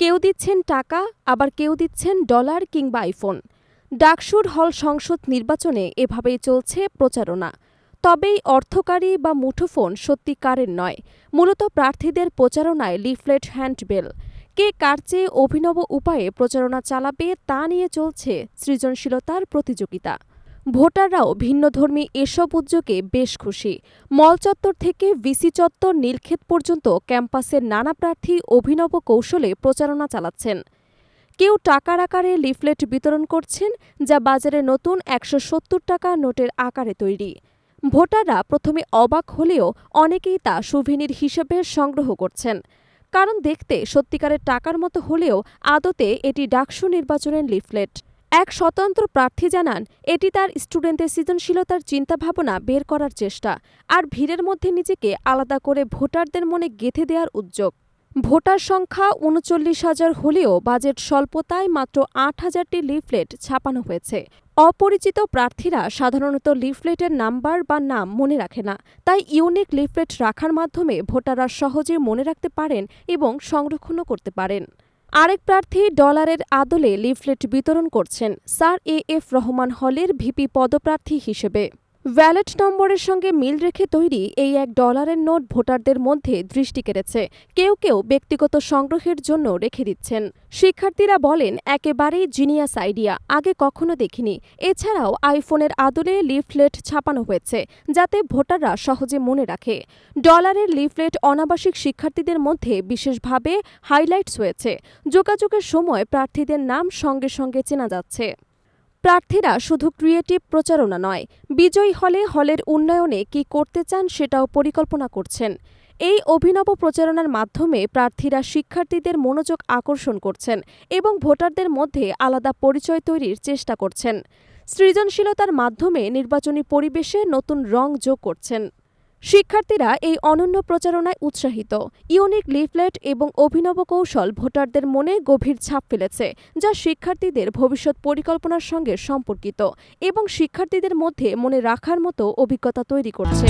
কেউ দিচ্ছেন টাকা, আবার কেউ দিচ্ছেন ডলার কিংবা আইফোন। ডাকসুর হল সংসদ নির্বাচনে এভাবেই চলছে প্রচারণা। তবেই অর্থকারী বা মুঠোফোন সত্যিকারের নয়, মূলত প্রার্থীদের প্রচারণায় লিফলেট, হ্যান্ডবেল। কে কার চেয়ে অভিনব উপায়ে প্রচারণা চালাবে তা নিয়ে চলছে সৃজনশীলতার প্রতিযোগিতা। ভোটাররাও ভিন্নধর্মী এসব উদ্যোগে বেশ খুশি। মল চত্বর থেকে ভিসি চত্বর নীলক্ষেত পর্যন্ত ক্যাম্পাসের নানা প্রার্থী অভিনব কৌশলে প্রচারণা চালাচ্ছেন। কেউ টাকার আকারে লিফলেট বিতরণ করছেন, যা বাজারে নতুন একশো সত্তর টাকা নোটের আকারে তৈরি। ভোটাররা প্রথমে অবাক হলেও অনেকেই তা সুভেনির হিসেবে সংগ্রহ করছেন। কারণ দেখতে সত্যিকারের টাকার মতো হলেও আদতে এটি ডাকসু নির্বাচনের লিফলেট। এক স্বতন্ত্র প্রার্থী জানান, এটি তার স্টুডেন্টদের সৃজনশীলতার চিন্তাভাবনা বের করার চেষ্টা, আর ভিড়ের মধ্যে নিজেকে আলাদা করে ভোটারদের মনে গেঁথে দেওয়ার উদ্যোগ। ভোটার সংখ্যা উনচল্লিশ হাজার হলেও বাজেট স্বল্পতায় মাত্র আট হাজারটি লিফলেট ছাপানো হয়েছে। অপরিচিত প্রার্থীরা সাধারণত লিফলেটের নাম্বার বা নাম মনে রাখে না, তাই ইউনিক লিফলেট রাখার মাধ্যমে ভোটাররা সহজে মনে রাখতে পারেন এবং সংরক্ষণও করতে পারেন। আরেক প্রার্থী ডলারের আদলে লিফলেট বিতরণ করছেন স্যার এ এফ রহমান হলের ভিপি পদপ্রার্থী হিসেবে। ভ্যালেট নম্বরের সঙ্গে মিল রেখে তৈরি এই এক ডলারের নোট ভোটারদের মধ্যে দৃষ্টি কেড়েছে। কেউ কেউ ব্যক্তিগত সংগ্রহের জন্য রেখে দিচ্ছেন। শিক্ষার্থীরা বলেন, একেবারেই জিনিয়াস আইডিয়া, আগে কখনো দেখিনি। এছাড়াও আইফোনের আদলে লিফলেট ছাপানো হয়েছে, যাতে ভোটাররা সহজে মনে রাখে। ডলারের লিফলেট অনাবাসিক শিক্ষার্থীদের মধ্যে বিশেষভাবে হাইলাইটস হয়েছে। যোগাযোগের সময় প্রার্থীদের নাম সঙ্গে সঙ্গে চেনা যাচ্ছে। প্রার্থীরা শুধু ক্রিয়েটিভ প্রচারণা নয়, বিজয়ী হলে হলের উন্নয়নে কি করতে চান সেটাও পরিকল্পনা করছেন। এই অভিনব প্রচারণার মাধ্যমে প্রার্থীরা শিক্ষার্থীদের মনোযোগ আকর্ষণ করছেন এবং ভোটারদের মধ্যে আলাদা পরিচয় তৈরির চেষ্টা করছেন। সৃজনশীলতার মাধ্যমে নির্বাচনী পরিবেশে নতুন রং যোগ করছেন। শিক্ষার্থীরা এই অনন্য প্রচারণায় উৎসাহিত। ইউনিক লিফলেট এবং অভিনব কৌশল ভোটারদের মনে গভীর ছাপ ফেলেছে, যা শিক্ষার্থীদের ভবিষ্যৎ পরিকল্পনার সঙ্গে সম্পর্কিত এবং শিক্ষার্থীদের মধ্যে মনে রাখার মতো অভিজ্ঞতা তৈরি করছে।